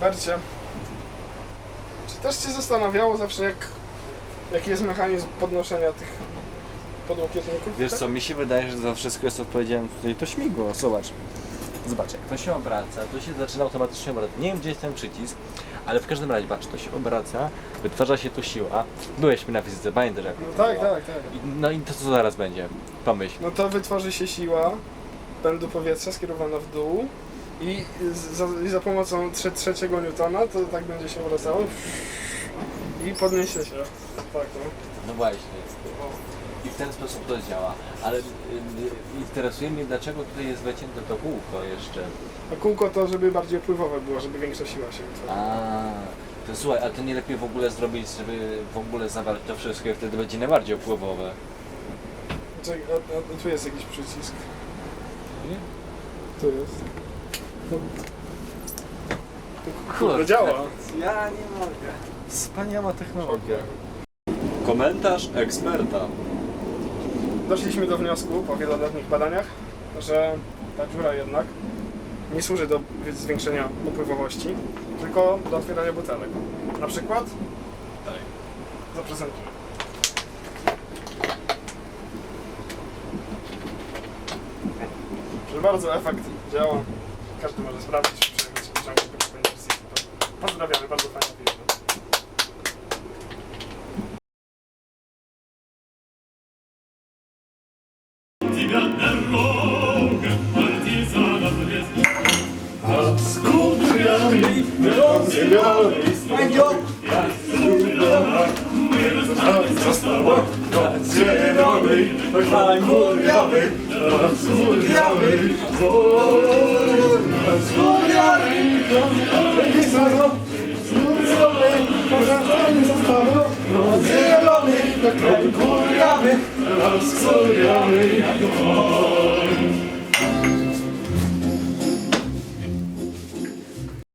Marcie, czy też Cię zastanawiało zawsze, jak, jaki jest mechanizm podnoszenia tych podłokietników? Wiesz tak? co, mi się wydaje, że za wszystko jest odpowiedzialny tutaj to śmigło. Zobacz. Zobacz, jak to się obraca, to się zaczyna automatycznie obracać. Nie wiem, gdzie jest ten przycisk, ale w każdym razie, patrz, to się obraca, wytwarza się tu siła. Byłeś mi na wizycie, pamiętasz jak No to tak, było? tak, tak. I- No i to co zaraz będzie? Pomyśl. No to wytworzy się siła, pędu powietrza skierowana w dół i za, i za pomocą trze, trzeciego newtona to tak będzie się obracało i podniesie się. Tak, no. No właśnie. I w ten sposób to działa. Ale y, y, interesuje mnie, dlaczego tutaj jest wycięte to kółko jeszcze. A kółko to, żeby bardziej pływowe było, żeby większa siła się wytworzyła. A, to słuchaj, a to nie lepiej w ogóle zrobić, żeby w ogóle zawarć to wszystko i wtedy będzie najbardziej opływowe. Czekaj, a, a tu jest jakiś przycisk. Tu jest. No. To Kurde, działa. Ja nie mogę. Wspaniała technologia. Komentarz eksperta. Doszliśmy do wniosku po wieloletnich badaniach, że ta dziura jednak nie służy do zwiększenia opływowości, tylko do otwierania butelek. Na przykład? Tak. Zaprezentuję. Proszę bardzo, efekt działa. Każdy może sprawdzić, przejrzeć w ciągu tego wersji. Pozdrawiamy, bardzo fajna firma. Тебя дорога, партизанов лес. А с кудрями розовый снег. Я люблю, мы размахиваем за тобой. Зеленый, кудрявый, Rozkurjamy, rozkurjamy, rozkurjamy,